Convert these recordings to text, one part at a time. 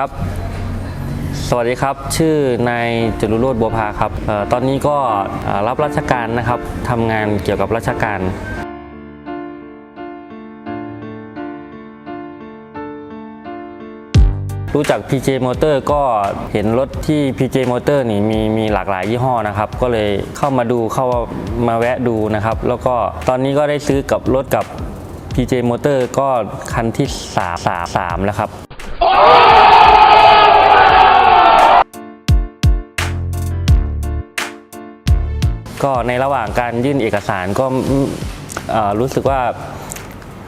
ครับ สวัสดีครับ ชื่อนายจรุโรธบัวพาครับออตอนนี้ก็รับราชการนะครับทำงานเกี่ยวกับราชการรู้จัก PJ Motor ก็เห็นรถที่ PJ Motor นี่มีมีหลากหลายยี่ห้อนะครับ ก็เลยเข้ามาดูเข้ามาแวะดูนะครับ แล้วก็ตอนนี้ก็ได้ซื้อกับรถกับ PJ Motor ก็คันที่ 3 3 3 แล้วครับ ก็ในระหว่างการยื่นเอกสารก็รู้สึกว่า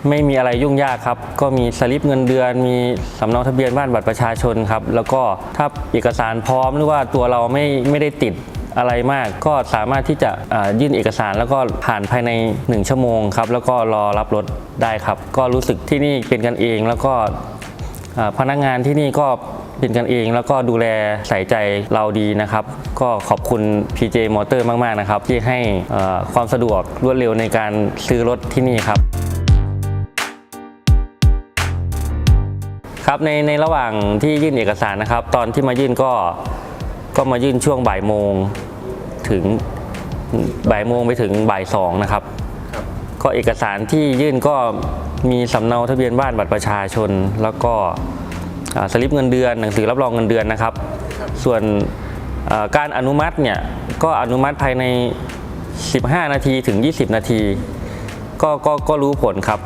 ไม่มีอะไรยุ่งยากครับ ก็มีสลิปเงินเดือน มีสำเนาทะเบียนบ้านบัตรประชาชนครับ แล้วก็ถ้าเอกสารพร้อมหรือว่าตัวเราไม่ไม่ได้ติดอะไรมาก ก็สามารถที่จะยื่นเอกสารแล้วก็ผ่านภายใน 1 ชั่วโมงครับ แล้วก็รอรับรถได้ครับ ก็รู้สึกที่นี่เป็นกันเอง แล้วก็พนักงานที่นี่ก็ เป็นกันเองแล้วก็ดูแลใส่ใจเราดีนะครับ ก็ขอบคุณ PJ Motor มาก ๆ นะครับ ที่ให้ความสะดวกรวดเร็วในการซื้อรถที่นี่ครับครับในในระหว่างที่ยื่นเอกสารนะครับ ตอนที่มายื่นก็ก็มายื่นช่วงบ่ายโมงถึงบ่ายโมงไปถึงบ่ายสองนะครับ ก็เอกสารที่ยื่นก็มีสำเนาทะเบียนบ้านบัตรประชาชน แล้วก็ สลิปเงินเดือนหนังสือรับรองเงินเดือนนะครับ ส่วนการอนุมัติเนี่ยก็อนุมัติภายใน 15 นาทีถึง 20 นาที ก็ก็ก็รู้ผลครับ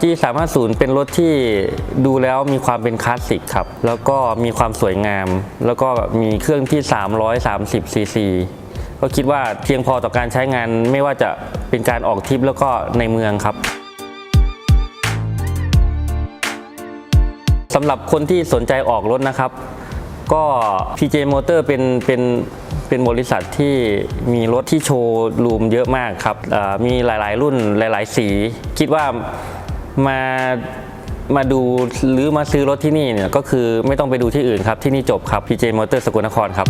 G 3 5 0 เป็นรถที่ดูแล้วมีความเป็นคลาสสิกครับ แล้วก็มีความสวยงาม แล้วก็มีเครื่องที่ 330 ซีซีก็คิดว่าเพียงพอต่อการใช้งานไม่ว่าจะเป็นการออกทริปแล้วก็ในเมืองครับ สำหรับคนที่สนใจออกรถนะครับ ก็ PJ Motor เป็นเป็นเป็นบริษัทที่มีรถที่โชว์รูมเยอะมากครับมีหลาย ๆ รุ่นหลาย ๆ สี คิดว่ามามาดูหรือมาซื้อรถที่นี่เนี่ยก็คือไม่ต้องไปดูที่อื่นครับ ที่นี่จบครับ PJ Motor สกลนครครับ